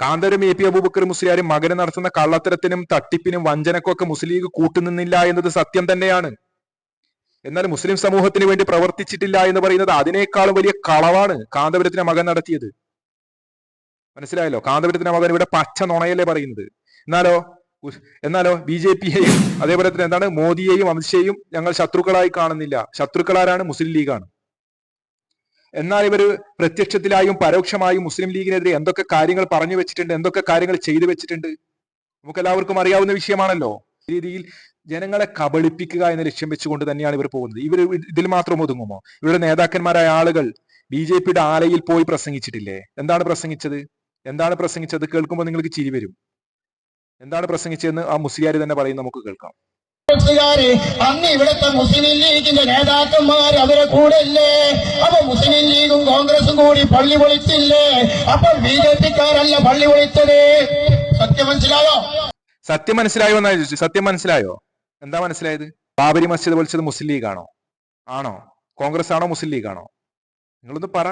കാന്തപുരം എ പി അബൂബക്കർ മുസ്ലിയാരും മകന് നടത്തുന്ന കള്ളത്തരത്തിനും തട്ടിപ്പിനും വഞ്ചനക്കും ഒക്കെ മുസ്ലിം ലീഗ് കൂട്ടുനിന്നില്ല എന്നത് സത്യം തന്നെയാണ്. എന്നാൽ മുസ്ലിം സമൂഹത്തിന് വേണ്ടി പ്രവർത്തിച്ചിട്ടില്ല എന്ന് പറയുന്നത് അതിനേക്കാളും വലിയ കളവാണ് കാന്തപുരത്തിന്റെ മകൻ നടത്തിയത്. മനസ്സിലായല്ലോ? കാന്തപുരത്തിന്റെ മകൻ ഇവിടെ പച്ച നുണയല്ലേ പറയുന്നത്? എന്നാലോ? എന്നാലോ ബി ജെ പിയെയും അതേപോലെ തന്നെ എന്താണ് മോദിയെയും അമിത്ഷയെയും ഞങ്ങൾ ശത്രുക്കളായി കാണുന്നില്ല. ശത്രുക്കളാരാണ്? മുസ്ലിം ലീഗാണ്. എന്നാൽ ഇവർ പ്രത്യക്ഷത്തിലായും പരോക്ഷമായും മുസ്ലിം ലീഗിനെതിരെ എന്തൊക്കെ കാര്യങ്ങൾ പറഞ്ഞു വെച്ചിട്ടുണ്ട് എന്തൊക്കെ കാര്യങ്ങൾ ചെയ്തു വെച്ചിട്ടുണ്ട്? നമുക്ക് എല്ലാവർക്കും അറിയാവുന്ന വിഷയമാണല്ലോ. രീതിയിൽ ജനങ്ങളെ കബളിപ്പിക്കുക എന്ന ലക്ഷ്യം വെച്ചുകൊണ്ട് തന്നെയാണ് ഇവർ പോകുന്നത്. ഇവർ ഇതിൽ മാത്രം ഒതുങ്ങുമോ? ഇവരുടെ നേതാക്കന്മാരായ ആളുകൾ ബി ജെ പിയുടെ ആലയിൽ പോയി പ്രസംഗിച്ചിട്ടില്ലേ? എന്താണ് പ്രസംഗിച്ചത്? എന്താണ് പ്രസംഗിച്ചത്? കേൾക്കുമ്പോൾ നിങ്ങൾക്ക് ചിരി വരും. എന്താണ് പ്രസംഗിച്ചതെന്ന് ആ മുസ്ലിയാർ തന്നെ പറയും നമുക്ക് കേൾക്കാം. അന്ന് ഇവിടുത്തെ മുസ്ലിം ലീഗിന്റെ നേതാക്കന്മാർ അവരെ കൂടെ ഇല്ലേ അപ്പൊ മുസ്ലിം ലീഗും കോൺഗ്രസും കൂടി പള്ളി പൊളിച്ചില്ലേ? അപ്പൊ ബി ജെ പിക്കാരല്ല പള്ളി പൊളിച്ചത്. സത്യം മനസ്സിലായോ? സത്യം മനസ്സിലായോ എന്നാ ചോദിച്ചു? സത്യം മനസ്സിലായോ? എന്താ മനസ്സിലായത്? ബാബരി മസ്ജിദ് പൊളിച്ചത് മുസ്ലിം ലീഗ് ആണോ? ആണോ കോൺഗ്രസ് ആണോ മുസ്ലിം ലീഗ് ആണോ നിങ്ങളൊന്ന് പറ.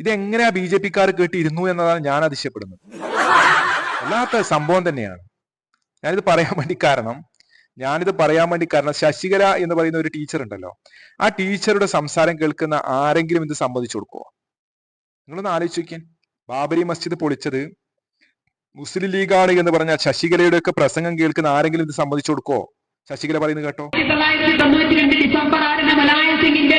ഇത് എങ്ങനെയാ ബി ജെ പിക്കാർ കേട്ടിരുന്നു എന്നതാണ് ഞാൻ അതിശയപ്പെടുന്നത്. വല്ലാത്ത സംഭവം തന്നെയാണ്. ഞാനിത് പറയാൻ വേണ്ടി കാരണം ഞാനിത് പറയാൻ വേണ്ടി കാരണം ശശികല എന്ന് പറയുന്ന ഒരു ടീച്ചർ ഉണ്ടല്ലോ. ആ ടീച്ചറുടെ സംസാരം കേൾക്കുന്ന ആരെങ്കിലും ഇത് സമ്മതിച്ചു കൊടുക്കുവോ? നിങ്ങളൊന്ന് ആലോചിച്ച് നോക്കിയാൻ ബാബരി മസ്ജിദ് പൊളിച്ചത് മുസ്ലിം ലീഗാണ് എന്ന് പറഞ്ഞ ശശികലയുടെ ഒക്കെ പ്രസംഗം കേൾക്കുന്ന ആരെങ്കിലും ഇത് സമ്മതിച്ചു കൊടുക്കോ ശശികല പറയുന്നത് കേട്ടോ. ഡിസംബർ ആറിന് മുലായം സിംഗിന്റെയും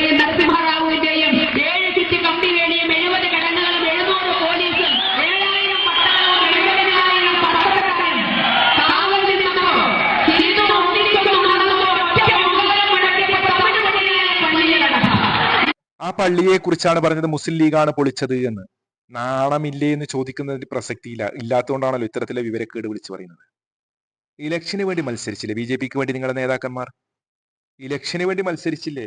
പള്ളിയെ കുറിച്ചാണ് പറഞ്ഞത് മുസ്ലിം ലീഗാണ് പൊളിച്ചത് എന്ന്. നാണമില്ലേ എന്ന് ചോദിക്കുന്നതിന് പ്രസക്തിയില്ല. ഇല്ലാത്തതുകൊണ്ടാണല്ലോ ഇത്തരത്തിലെ വിവരക്കേട് വിളിച്ചു പറയുന്നത്. ഇലക്ഷന് വേണ്ടി മത്സരിച്ചില്ലേ? ബി ജെ പിക്ക് വേണ്ടി നിങ്ങളുടെ നേതാക്കന്മാർ? ഇലക്ഷന് വേണ്ടി മത്സരിച്ചില്ലേ?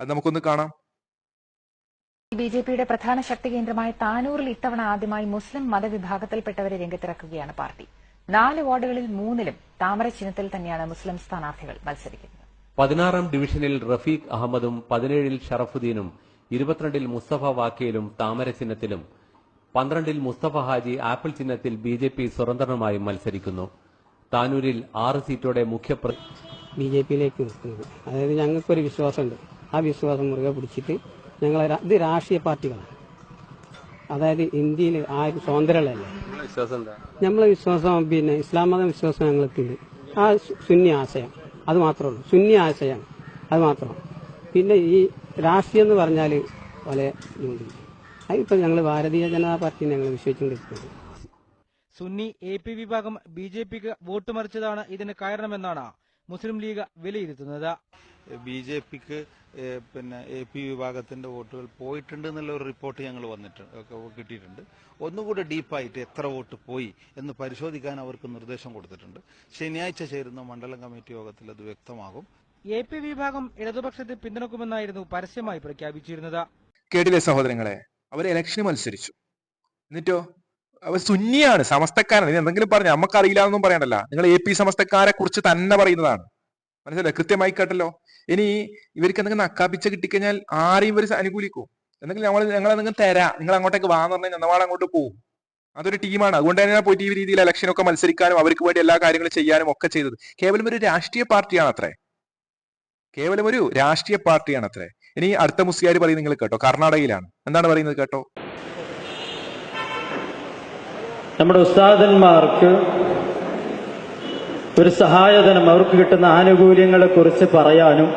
അത് നമുക്കൊന്ന് കാണാം. ബി ജെ പിയുടെ പ്രധാന ശക്തി കേന്ദ്രമായ താനൂറിൽ ഇത്തവണ ആദ്യമായി മുസ്ലിം മതവിഭാഗത്തിൽപ്പെട്ടവരെ രംഗത്തിറക്കുകയാണ് പാർട്ടി. നാല് വാർഡുകളിൽ മൂന്നിലും താമര ചിഹ്നത്തിൽ തന്നെയാണ് മുസ്ലിം സ്ഥാനാർത്ഥികൾ മത്സരിക്കുന്നത്. പതിനാറാം ഡിവിഷനിൽ റഫീഖ് അഹമ്മദും പതിനേഴിൽ ഷറഫുദ്ദീനും ഇരുപത്തിരണ്ടിൽ മുസ്തഫ വാക്കേലും താമര ചിഹ്നത്തിലും പന്ത്രണ്ടിൽ മുസ്തഫ ഹാജി ആപ്പിൾ ചിഹ്നത്തിൽ ബി ജെ പി സ്വതന്ത്രനുമായും മത്സരിക്കുന്നു. താനൂരിൽ ആറ് സീറ്റോടെ മുഖ്യ ബി ജെ പിയിലേക്ക് നിൽക്കുന്നത്. അതായത് ഞങ്ങൾക്കൊരു വിശ്വാസമുണ്ട്. ആ വിശ്വാസം മുറുകെ പിടിച്ചിട്ട് ഞങ്ങൾ ഇത് രാഷ്ട്രീയ പാർട്ടികളാണ്. അതായത് ഇന്ത്യയിൽ ആരും സ്വതന്ത്രമല്ലേ നമ്മളെ വിശ്വാസം പിന്നെ ഇസ്ലാം മത വിശ്വാസം ഞങ്ങൾക്കുണ്ട്. ആ സുന്നി ആശയം. അത് മാത്രമേ ഉള്ളൂ. സുന്നി ആശയമാണ് അത് മാത്രം. പിന്നെ ഈ രാഷ്ട്രീയം എന്ന് പറഞ്ഞാൽ പല ഇതുണ്ട് അതിപ്പോൾ ഞങ്ങൾ ഭാരതീയ ജനതാ പാർട്ടി ഞങ്ങൾ വിശ്വസിച്ചുകൊണ്ടിരിക്കുന്നത് സുന്നി എ പി വിഭാഗം ബി ജെ പിക്ക് വോട്ട് മറിച്ചതാണ് ഇതിന് കാരണമെന്നാണ് മുസ്ലിം ലീഗ് വിലയിരുത്തുന്നത്. ബി ജെ പിക്ക് പിന്നെ എ പി വിഭാഗത്തിന്റെ വോട്ടുകൾ പോയിട്ടുണ്ട് എന്നുള്ള ഒരു റിപ്പോർട്ട് ഞങ്ങൾ വന്നിട്ടുണ്ട് കിട്ടിയിട്ടുണ്ട്. ഒന്നുകൂടെ ഡീപ്പായിട്ട് എത്ര വോട്ട് പോയി എന്ന് പരിശോധിക്കാൻ അവർക്ക് നിർദ്ദേശം കൊടുത്തിട്ടുണ്ട്. ശനിയാഴ്ച ചേരുന്ന മണ്ഡലം കമ്മിറ്റി യോഗത്തിൽ അത് വ്യക്തമാകും. എ പി വിഭാഗം ഇടതുപക്ഷത്തെ പിന്തുണക്കുമെന്നായിരുന്നു പരസ്യമായി പ്രഖ്യാപിച്ചിരുന്നത്. കേട്ടില്ലേ സഹോദരങ്ങളെ? അവർ ഇലക്ഷന് മത്സരിച്ചു. എന്നിട്ടോ? അവർ സുന്നിയാണ് സമസ്തക്കാരൻ എന്തെങ്കിലും പറഞ്ഞു നമുക്കറിയില്ല എന്നൊന്നും പറയണ്ടല്ല. നിങ്ങൾ എ പി സമസ്തക്കാരെ കുറിച്ച് തന്നെ പറയുന്നതാണ്. മനസ്സിലായി? കൃത്യമായി കേട്ടല്ലോ ഇനി ഇവർക്ക് എന്തെങ്കിലും നക്കാപ്പിച്ച കിട്ടിക്കഴിഞ്ഞാൽ ആരെയും ഇവർ അനുകൂലിക്കും. എന്തെങ്കിലും ഞങ്ങൾ ഞങ്ങൾ എന്തെങ്കിലും തരാം. നിങ്ങൾ അങ്ങോട്ടേക്ക് വാന്ന് പറഞ്ഞാൽ ഞങ്ങൾ അങ്ങോട്ട് പോകും അതൊരു ടീമാണ് അതുകൊണ്ട് തന്നെയാണ് പോയിട്ട് ഈ രീതിയിൽ ഇലക്ഷനൊക്കെ മത്സരിക്കാനും അവർക്ക് വേണ്ടി എല്ലാ കാര്യങ്ങളും ചെയ്യാനും ഒക്കെ ചെയ്തത്. കേവലം ഒരു രാഷ്ട്രീയ പാർട്ടിയാണ് അത്രേ. കേവലം ഒരു രാഷ്ട്രീയ പാർട്ടിയാണ് അത്രേ. ഇനി അടുത്ത മുസ്ലിയാർ പറയുന്നത് നിങ്ങൾ കേട്ടോ. കർണാടകയിലാണ്. എന്താണ് പറയുന്നത് കേട്ടോ? നമ്മുടെ ഉസ്താദന്മാർക്ക് ഒരു സഹായധനം അവർക്ക് കിട്ടുന്ന ആനുകൂല്യങ്ങളെ കുറിച്ച് പറയാനും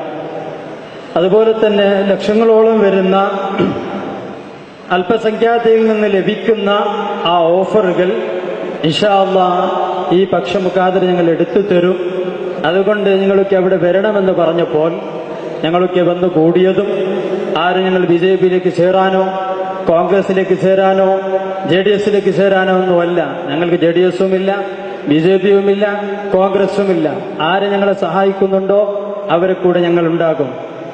അതുപോലെ തന്നെ ലക്ഷങ്ങളോളം വരുന്ന അല്പസംഖ്യാതയിൽ നിന്ന് ലഭിക്കുന്ന ആ ഓഫറുകൾ ഇഷാവ ഈ പക്ഷ മുഖാതിര ഞങ്ങൾ എടുത്തു തരും. അതുകൊണ്ട് നിങ്ങളൊക്കെ അവിടെ വരണമെന്ന് പറഞ്ഞപ്പോൾ ഞങ്ങളൊക്കെ വന്ന് കൂടിയതും ആരും ഞങ്ങൾ ബി ജെ പിയിലേക്ക് ചേരാനോ കോൺഗ്രസിലേക്ക് ചേരാനോ ജെ ഡി എസിലേക്ക് ചേരാനോ ഒന്നുമല്ല. ഞങ്ങൾക്ക് ജെ ഡി എസും ഇല്ല. ബി ജെ പിയുമില്ല കോൺഗ്രസുമില്ല. ആര് ഞങ്ങളെ സഹായിക്കുന്നുണ്ടോ അവരെ കൂടെ ഞങ്ങൾ ഉണ്ടാകും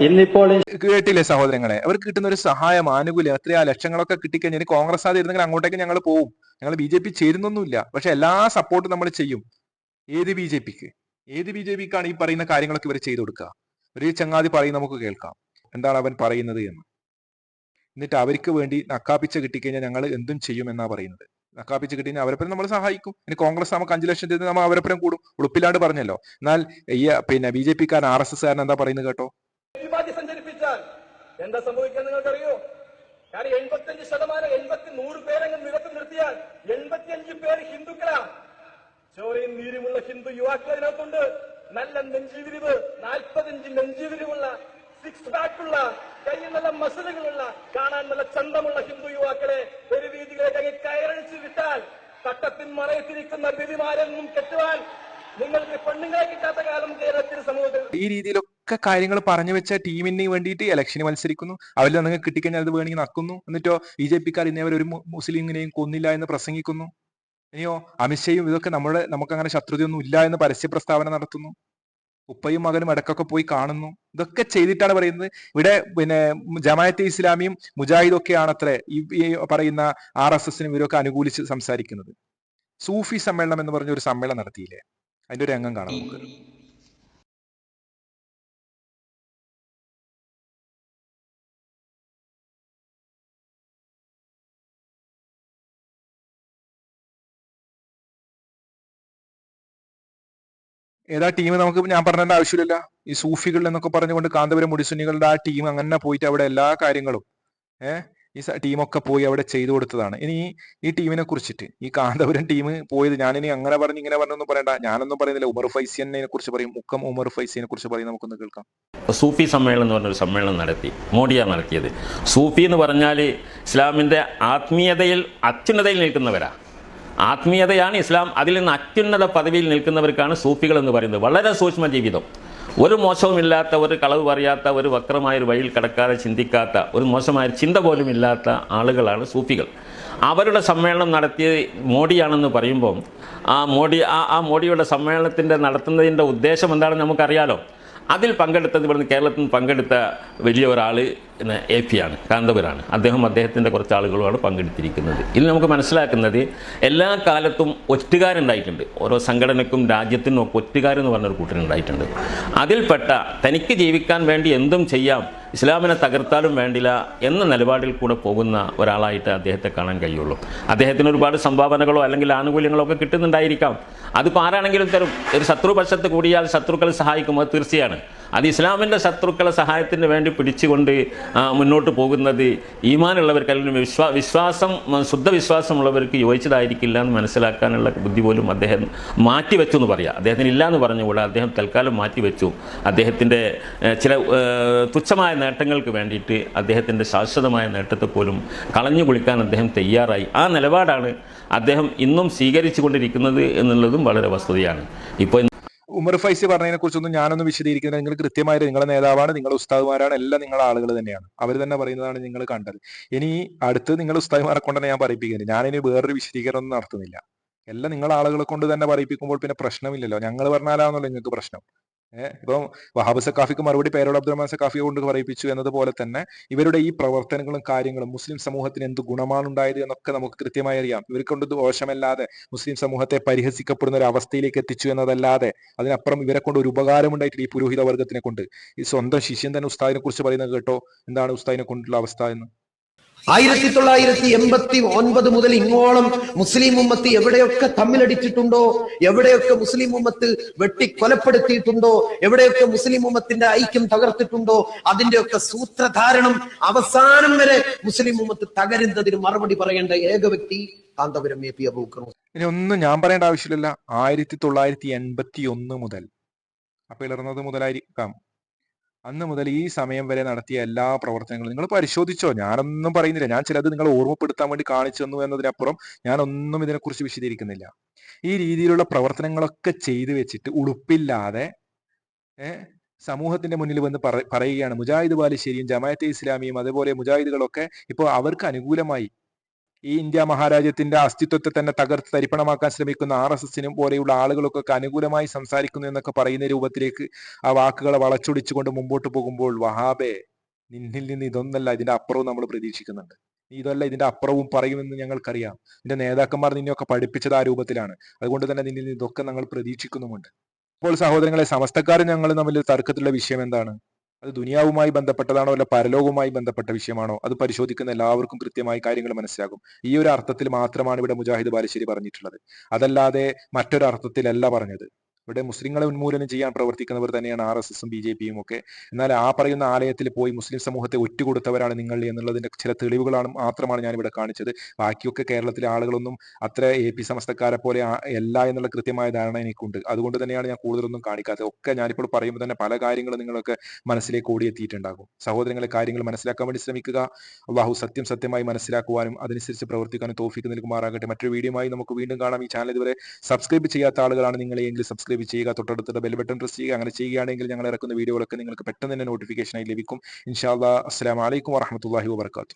ഇന്നിപ്പോൾ കേട്ടില്ലേ സഹോദരങ്ങളെ? അവർക്ക് കിട്ടുന്ന ഒരു സഹായം ആനുകൂല്യം എത്രയാ ലക്ഷങ്ങളൊക്കെ കിട്ടിക്കഴിഞ്ഞാൽ കോൺഗ്രസ് ആയിരുന്നെങ്കിൽ അങ്ങോട്ടേക്ക് ഞങ്ങൾ പോവും. ഞങ്ങൾ ബി ജെ പി ചേരുന്നൊന്നുമില്ല. പക്ഷെ എല്ലാ സപ്പോർട്ടും നമ്മൾ ചെയ്യും. ഏത് ബി ജെ പിക്ക്? ഏത് ബി ജെ പിക്കാണ് ഈ പറയുന്ന കാര്യങ്ങളൊക്കെ ഇവർ ചെയ്തു കൊടുക്കുക? ഒരു ചങ്ങാതി പറയും നമുക്ക് കേൾക്കാം. എന്താണ് അവൻ പറയുന്നത് എന്ന്. എന്നിട്ട് അവർക്ക് വേണ്ടി നക്കാപ്പിച്ച കിട്ടിക്കഴിഞ്ഞാൽ ഞങ്ങൾ എന്തും ചെയ്യും എന്നാ പറയുന്നത്. നക്കാപ്പിച്ച് കിട്ടി അവരെപ്പരം നമ്മൾ സഹായിക്കും. ഇനി കോൺഗ്രസ് നമുക്ക് അഞ്ചു ലക്ഷം തരുന്നത് നമ്മൾ അവരെപ്പരം കൂടും. ഉളുപ്പില്ലാണ്ട് പറഞ്ഞല്ലോ. എന്നാൽ ഈ പിന്നെ ബി ജെ പിക്കാരൻ ആർ എസ് എസ് കാരൻ എന്താ പറയുന്നത് കേട്ടോ? എന്താ സംഭവിക്കാൻ നിങ്ങൾക്കറിയോ? കാരണം എൺപത്തഞ്ച് ശതമാനം എൺപത്തി നൂറ് പേരങ്ങ് നിരത്തി നിർത്തിയാൽ എൺപത്തിയഞ്ച് പേര് ഹിന്ദുക്കളാ ചോരയും നീരുമുള്ള ഹിന്ദു യുവാക്കൾ അതിനകത്തുണ്ട് നല്ല നെഞ്ചുവിരിവ് നാൽപ്പത്തഞ്ച് നെഞ്ചുവിരിവുള്ള സിക്സ് പാക്കുള്ള കയ്യിൽ നല്ല മസിലുകളുള്ള കാണാൻ നല്ല ചന്തമുള്ള ഹിന്ദു യുവാക്കളെ ഒരു വീതികളിലേക്ക് അങ്ങ് കയറഴിച്ചു വിട്ടാൽ തട്ടത്തിൻ മറയത്തിരിക്കുന്ന ബിരിമാരെന്നും കെട്ടുവാൻ നിങ്ങൾക്ക് പെണ്ണുങ്ങളെ കിട്ടാത്ത കാലം കേരളത്തിൽ സമൂഹത്തിൽ ഈ രീതിയിലൊക്കെ കാര്യങ്ങൾ പറഞ്ഞു വെച്ച ടീമിന് വേണ്ടിയിട്ട് ഇലക്ഷന് മത്സരിക്കുന്നു. അവരിൽ നിങ്ങൾക്ക് കിട്ടിക്കഴിഞ്ഞാൽ അത് വേണമെങ്കിൽ നക്കുന്നു. എന്നിട്ടോ ബി ജെ പിക്കാർ ഇന്നേവരെ ഒരു മുസ്ലിമിനെയും കൊന്നില്ല എന്ന് പ്രസംഗിക്കുന്നു. ഇനിയോ അമിത്ഷയും ഇതൊക്കെ നമ്മുടെ നമുക്ക് അങ്ങനെ ശത്രുതയൊന്നും ഇല്ല എന്ന് പരസ്യ പ്രസ്താവന നടത്തുന്നു. ഉപ്പയും മകനും ഇടക്കൊക്കെ പോയി കാണുന്നു. ഇതൊക്കെ ചെയ്തിട്ടാണ് പറയുന്നത്. ഇവിടെ പിന്നെ ജമായത്തെ ഇസ്ലാമിയും മുജാഹിദും ഒക്കെയാണ് അത്ര ഈ പറയുന്ന ആർ എസ് എസിനും ഇവരൊക്കെ അനുകൂലിച്ച് സംസാരിക്കുന്നത്. സൂഫി സമ്മേളനം എന്ന് പറഞ്ഞ ഒരു സമ്മേളനം നടത്തിയില്ലേ? അതിന്റെ ഒരു രംഗം കാണാം നമുക്ക്. ഏതാ ടീം നമുക്ക് ഞാൻ പറഞ്ഞേണ്ട ആവശ്യമില്ല ഈ സൂഫികൾ എന്നൊക്കെ പറഞ്ഞുകൊണ്ട് കാന്തപുരം മുടിസുന്നികളുടെ ആ ടീം അങ്ങനെ പോയിട്ട് അവിടെ എല്ലാ കാര്യങ്ങളും ഏഹ് ഈ ടീമൊക്കെ പോയി അവിടെ ചെയ്തു കൊടുത്തതാണ്. ഇനി ഈ- ടീമിനെ കുറിച്ചിട്ട് ഈ കാന്തപുരം ടീം പോയത് ഞാനിനി അങ്ങനെ പറഞ്ഞ് ഇങ്ങനെ പറഞ്ഞൊന്നും പറയണ്ട. ഞാനൊന്നും പറയുന്നില്ല. ഉമർ ഫൈസിയെ കുറിച്ച് പറയും. മുക്കം ഉമർ ഫൈസിനെ കുറിച്ച് പറയും. നമുക്കൊന്ന് കേൾക്കാം. സൂഫി സമ്മേളനം എന്ന് പറഞ്ഞൊരു സമ്മേളനം നടത്തി. മോഡിയാണ് നടത്തിയത്. സൂഫി എന്ന് പറഞ്ഞാൽ ഇസ്ലാമിന്റെ ആത്മീയതയിൽ അത്യുന്നതയിൽ നിൽക്കുന്നവരാ. ആത്മീയതയാണ് ഇസ്ലാം. അതിൽ നിന്ന് അത്യുന്നത പദവിയിൽ നിൽക്കുന്നവർക്കാണ് സൂഫികൾ എന്ന് പറയുന്നത്. വളരെ സൂക്ഷ്മ ജീവിതം. ഒരു മോശവുമില്ലാത്ത ഒരു കളവ് പറയാത്ത ഒരു വക്രമായ ഒരു വഴിയിൽ കടക്കാതെ ചിന്തിക്കാത്ത ഒരു മോശമായ ചിന്ത പോലും ഇല്ലാത്ത ആളുകളാണ് സൂഫികൾ. അവരുടെ സമ്മേളനം നടത്തിയത് മോഡിയാണെന്ന് പറയുമ്പോൾ ആ മോഡി ആ ആ മോഡിയുടെ സമ്മേളനത്തിന്റെ നടത്തുന്നതിന്റെ ഉദ്ദേശം എന്താണെന്ന് നമുക്കറിയാലോ. അതിൽ പങ്കെടുത്തത് ഇവിടുന്ന് കേരളത്തിൽ നിന്ന് പങ്കെടുത്ത വലിയ ഒരാൾ എ പി ആണ് കാന്തപുരാണ്. അദ്ദേഹം അദ്ദേഹത്തിന്റെ കുറച്ച് ആളുകളുമാണ് പങ്കെടുത്തിരിക്കുന്നത്. ഇതിൽ നമുക്ക് മനസ്സിലാക്കുന്നത് എല്ലാ കാലത്തും ഒറ്റുകാരുണ്ടായിട്ടുണ്ട്. ഓരോ സംഘടനക്കും രാജ്യത്തിനും ഒക്കെ ഒറ്റുകാരെന്ന് പറഞ്ഞൊരു കൂട്ടരുണ്ടായിട്ടുണ്ട്. അതിൽപ്പെട്ട തനിക്ക് ജീവിക്കാൻ വേണ്ടി എന്തും ചെയ്യാം ഇസ്ലാമിനെ തകർത്താലും വേണ്ടില്ല എന്ന നിലപാടിൽ കൂടെ പോകുന്ന ഒരാളായിട്ട് അദ്ദേഹത്തെ കാണാൻ കഴിയുള്ളൂ. അദ്ദേഹത്തിന് ഒരുപാട് സംഭാവനകളോ അല്ലെങ്കിൽ ആനുകൂല്യങ്ങളോ ഒക്കെ കിട്ടുന്നുണ്ടായിരിക്കാം. അതിപ്പോൾ ആരാണെങ്കിലും തരും. ഒരു ശത്രുപക്ഷത്ത് കൂടിയാൽ ശത്രുക്കളെ സഹായിക്കും അത് തീർച്ചയാണ്. അത് ഇസ്ലാമിന്റെ ശത്രുക്കളെ സഹായത്തിന് വേണ്ടി പിടിച്ചുകൊണ്ട് മുന്നോട്ട് പോകുന്നത് ഈമാനുള്ളവർക്ക് അല്ലെങ്കിൽ വിശ്വാ വിശ്വാസം ശുദ്ധ വിശ്വാസമുള്ളവർക്ക് യോജിച്ചതായിരിക്കില്ല എന്ന് മനസ്സിലാക്കാനുള്ള ബുദ്ധി പോലും അദ്ദേഹം മാറ്റിവെച്ചു എന്ന് പറയാം. അദ്ദേഹത്തിന് ഇല്ല എന്ന് പറഞ്ഞുകൂടാ അദ്ദേഹം തൽക്കാലം മാറ്റിവെച്ചു. അദ്ദേഹത്തിന്റെ ചില തുച്ഛമായ നേട്ടങ്ങൾക്ക് വേണ്ടിയിട്ട് അദ്ദേഹത്തിന്റെ ശാശ്വതമായ നേട്ടത്തെ പോലും കളഞ്ഞു കുളിക്കാൻ അദ്ദേഹം തയ്യാറായി. ആ നിലപാടാണ് അദ്ദേഹം ഇന്നും സ്വീകരിച്ചു കൊണ്ടിരിക്കുന്നത് എന്നുള്ളതും വളരെ വസ്തുതയാണ്. ഇപ്പോൾ ഉമർ ഫൈസി പറഞ്ഞതിനെ കുറിച്ചൊന്നും ഞാനൊന്നും വിശദീകരിക്കുന്നില്ല. നിങ്ങൾ കൃത്യമായിട്ട് നിങ്ങളുടെ നേതാവാണ് നിങ്ങളുടെ ഉസ്താദുമാരാണ് എല്ലാം നിങ്ങളുടെ ആളുകൾ തന്നെയാണ്. അവർ തന്നെ പറയുന്നതാണ് നിങ്ങൾ കണ്ടത്. ഇനി അടുത്ത് നിങ്ങൾ ഉസ്താദുമാരെ കൊണ്ട് തന്നെ ഞാൻ പറയിപ്പിക്കുന്നത് ഞാനിനി വേറൊരു വിശദീകരണം നടത്തുന്നില്ല. എല്ലാം നിങ്ങളുടെ ആളുകളെ കൊണ്ട് തന്നെ പറയിപ്പിക്കുമ്പോൾ പിന്നെ പ്രശ്നമില്ലല്ലോ. ഞങ്ങൾ പറഞ്ഞാലാണല്ലോ നിങ്ങൾക്ക് പ്രശ്നം? ഏഹ് ഇപ്പം വഹാബ് സക്കാഫിക്ക് മറുപടി പേരോട് അബ്ദുറഹ്മാൻ സക്കാഫിയെ കൊണ്ട് പറയിപ്പിച്ചു എന്നതുപോലെ തന്നെ ഇവരുടെ ഈ പ്രവർത്തനങ്ങളും കാര്യങ്ങളും മുസ്ലിം സമൂഹത്തിന് എന്ത് ഗുണമാണ് ഉണ്ടായത് എന്നൊക്കെ നമുക്ക് കൃത്യമായി അറിയാം. ഇവരെ കൊണ്ട് ഇത് ദോഷമല്ലാതെ മുസ്ലിം സമൂഹത്തെ പരിഹസിക്കപ്പെടുന്ന ഒരു അവസ്ഥയിലേക്ക് എത്തിച്ചു എന്നതല്ലാതെ അതിനപ്പുറം ഇവരെ കൊണ്ട് ഒരു ഉപകാരം ഉണ്ടായിട്ടില്ല ഈ പുരോഹിത വർഗത്തിനെ കൊണ്ട്. ഈ സ്വന്തം ശിഷ്യൻ തന്നെ ഉസ്താദിനെ കുറിച്ച് പറയുന്നത് കേട്ടോ? എന്താണ് ഉസ്താദിനെ കൊണ്ടുള്ള അവസ്ഥ എന്ന്? ആയിരത്തി തൊള്ളായിരത്തി എൺപത്തി ഒൻപത് മുതൽ ഇങ്ങോളം മുസ്ലിം ഉമ്മത്ത് എവിടെയൊക്കെ തമ്മിലടിച്ചിട്ടുണ്ടോ എവിടെയൊക്കെ മുസ്ലിം ഉമ്മത്ത് വെട്ടി കൊലപ്പെടുത്തിയിട്ടുണ്ടോ എവിടെയൊക്കെ മുസ്ലിം ഉമ്മത്തിന്റെ ഐക്യം തകർത്തിട്ടുണ്ടോ അതിന്റെയൊക്കെ സൂത്രധാരണം അവസാനം വരെ മുസ്ലിം ഉമ്മത്ത് തകരുന്നതിന് മറുപടി പറയേണ്ട ഏക വ്യക്തി കാന്തപുരം എ പി അബൂക്കർ ഇനി ഒന്നും ഞാൻ പറയേണ്ട ആവശ്യമില്ല ആയിരത്തി തൊള്ളായിരത്തി എൺപത്തി ഒന്ന് മുതൽ. അപ്പൊ ഇളർന്നത് മുതലായിരിക്കാം. അന്ന് മുതൽ ഈ സമയം വരെ നടത്തിയ എല്ലാ പ്രവർത്തനങ്ങളും നിങ്ങൾ പരിശോധിച്ചോ? ഞാനൊന്നും പറയുന്നില്ല. ഞാൻ ചിലത് നിങ്ങൾ ഓർമ്മപ്പെടുത്താൻ വേണ്ടി കാണിച്ചു തന്നു എന്നതിനപ്പുറം ഞാനൊന്നും ഇതിനെക്കുറിച്ച് വിശദീകരിക്കുന്നില്ല. ഈ രീതിയിലുള്ള പ്രവർത്തനങ്ങളൊക്കെ ചെയ്തു വെച്ചിട്ട് ഉളുപ്പില്ലാതെ സമൂഹത്തിന്റെ മുന്നിൽ വന്ന് പറയുകയാണ് മുജാഹിദ് ബാലുശ്ശേരിയും ജമാഅത്തെ ഇസ്ലാമിയും അതുപോലെ മുജാഹിദുകളൊക്കെ ഇപ്പോൾ അവർക്ക് അനുകൂലമായി ഈ ഇന്ത്യ മഹാരാജ്യത്തിന്റെ അസ്തിത്വത്തെ തന്നെ തകർത്ത് തരിപ്പണമാക്കാൻ ശ്രമിക്കുന്ന ആർ എസ് എസിനും പോലെയുള്ള ആളുകൾക്കൊക്കെ അനുകൂലമായി സംസാരിക്കുന്നു എന്നൊക്കെ പറയുന്ന രൂപത്തിലേക്ക് ആ വാക്കുകളെ വളച്ചൊടിച്ചുകൊണ്ട് മുമ്പോട്ട് പോകുമ്പോൾ വഹാബെ നിന്നിൽ നിന്ന് ഇതൊന്നല്ല ഇതിന്റെ അപ്പുറവും നമ്മൾ പ്രതീക്ഷിക്കുന്നുണ്ട്. ഇതല്ല ഇതിന്റെ അപ്പുറവും പറയുമെന്ന് ഞങ്ങൾക്കറിയാം. നിന്റെ നേതാക്കന്മാർ നിന്നെയൊക്കെ പഠിപ്പിച്ചത് ആ രൂപത്തിലാണ്. അതുകൊണ്ട് തന്നെ നിന്നിൽ നിന്ന് ഇതൊക്കെ നമ്മൾ പ്രതീക്ഷിക്കുന്നുമുണ്ട്. ഇപ്പോൾ സഹോദരങ്ങളെ സമസ്തക്കാരും ഞങ്ങൾ തമ്മിൽ തർക്കത്തിലുള്ള വിഷയം എന്താണ്? അത് ദുനിയാവുമായി ബന്ധപ്പെട്ടതാണോ അല്ല പരലോകവുമായി ബന്ധപ്പെട്ട വിഷയമാണോ? അത് പരിശോധിക്കുന്ന എല്ലാവർക്കും കൃത്യമായി കാര്യങ്ങൾ മനസ്സിലാകും. ഈ ഒരു അർത്ഥത്തിൽ മാത്രമാണ് ഇവിടെ മുജാഹിദ് ബാലുശ്ശേരി പറഞ്ഞിട്ടുള്ളത്. അതല്ലാതെ മറ്റൊരർത്ഥത്തിലല്ല പറഞ്ഞത്. ഇവിടെ മുസ്ലിങ്ങളെ ഉന്മൂലനം ചെയ്യാൻ പ്രവർത്തിക്കുന്നവർ തന്നെയാണ് ആർ എസ് എസും ബി ജെ പിയും ഒക്കെ. എന്നാൽ ആ പറയുന്ന ആലയത്തിൽ പോയി മുസ്ലിം സമൂഹത്തെ ഒറ്റുകൊടുത്തവരാണ് നിങ്ങൾ എന്നുള്ളതിന്റെ ചില തെളിവുകളാണ് മാത്രമാണ് ഞാൻ ഇവിടെ കാണിച്ചത്. ബാക്കിയൊക്കെ കേരളത്തിലെ ആളുകളൊന്നും അത്ര എ പി സമസ്തക്കാരെ പോലെ അല്ല എന്നുള്ള കൃത്യമായ ധാരണ എനിക്കുണ്ട്. അതുകൊണ്ട് തന്നെയാണ് ഞാൻ കൂടുതലൊന്നും കാണിക്കാത്തത്. ഒക്കെ ഞാനിപ്പോൾ പറയുമ്പോൾ തന്നെ പല കാര്യങ്ങളും നിങ്ങളൊക്കെ മനസ്സിലേക്ക് ഓടിയെത്തിയിട്ടുണ്ടാകും. സഹോദരങ്ങളെ കാര്യങ്ങൾ മനസ്സിലാക്കാൻ വേണ്ടി ശ്രമിക്കുക. അള്ളാഹു സത്യം സത്യമായി മനസ്സിലാക്കുവാനും അതനുസരിച്ച് പ്രവർത്തിക്കാനും തോഫിക്ക് നൽകുമാറാകട്ടെ. മറ്റൊരു വീഡിയോയുമായി നമുക്ക് വീണ്ടും കാണാം. ഈ ചാനൽ ഇതുവരെ സബ്സ്ക്രൈബ് ചെയ്യാത്ത ആളുകളാണ് നിങ്ങൾ എങ്കിൽ സബ്സ്ക്രൈബ് ചെയ്യുക തൊട്ടടുത്ത ബെൽ ബട്ടൺ പ്രസ് ചെയ്യുക അങ്ങനെ ചെയ്യുകയാണെങ്കിൽ ഞങ്ങൾ ഇറക്കുന്ന വീഡിയോകളൊക്കെ നിങ്ങൾക്ക് പെട്ടെന്ന് തന്നെ നോട്ടിഫിക്കേഷനായി ലഭിക്കും. ഇൻഷാല്ലാ അസ്സാം വലൈക്കും വാഹമത്തല്ലാഹി വബർക്കാത്തു